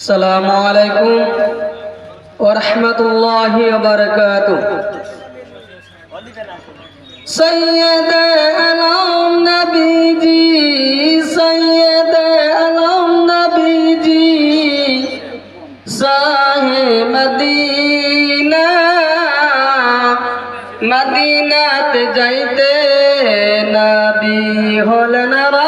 সালামু আলাইকুম ওরহমতুল্লাহ বরকাত সৈয়দ আলম নবীজি, সৈয়দ আলম নবীজি সাহে মদিনা, মদিনাতে যাইতে নবী হলেন রা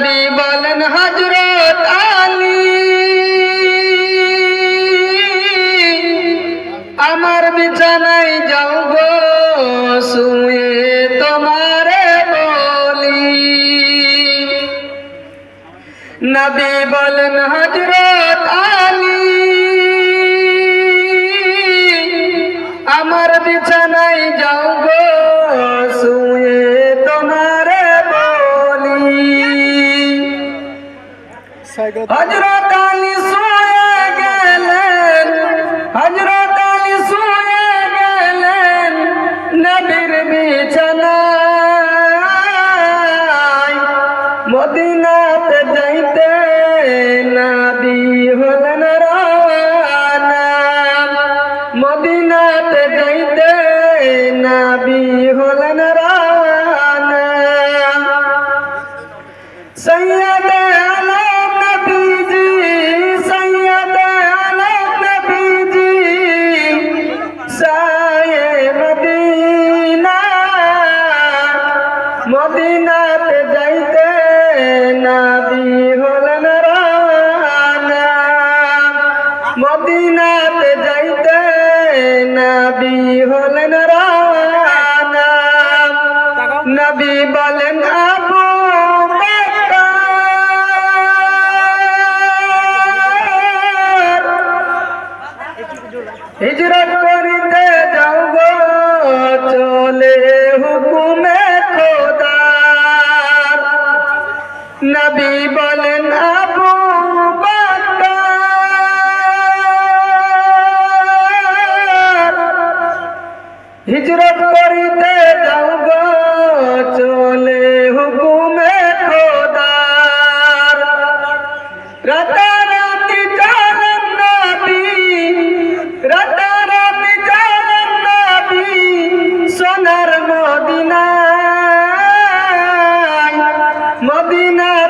নবী বলেন হজরত আলী, আমার বিছানায় যাও গো শুয়ে তোমারে বলি। নবী বলেন হজরত আলী, আমার বিছানায় যাও গো হজরত আলী শুয়ে গেলেন। হজরত নবী বলেন আবু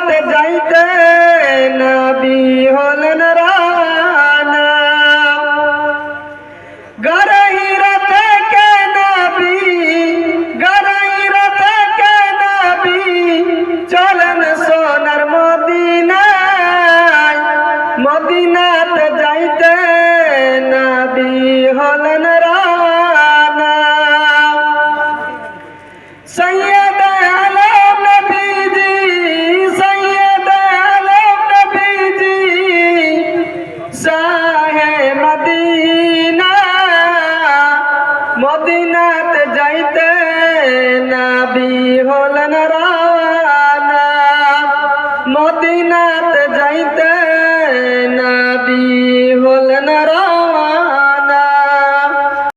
মদিনাতে যাইতে নবী হলেন রানা। গরহিরা থেকে নবী গরহিরা থেকে নবী, চলেন সোনার মদিনায়। মদিনাতে যাইতে নবী হলেন রানা। সৈয়দ মদিনাতে যাইতে নাবি।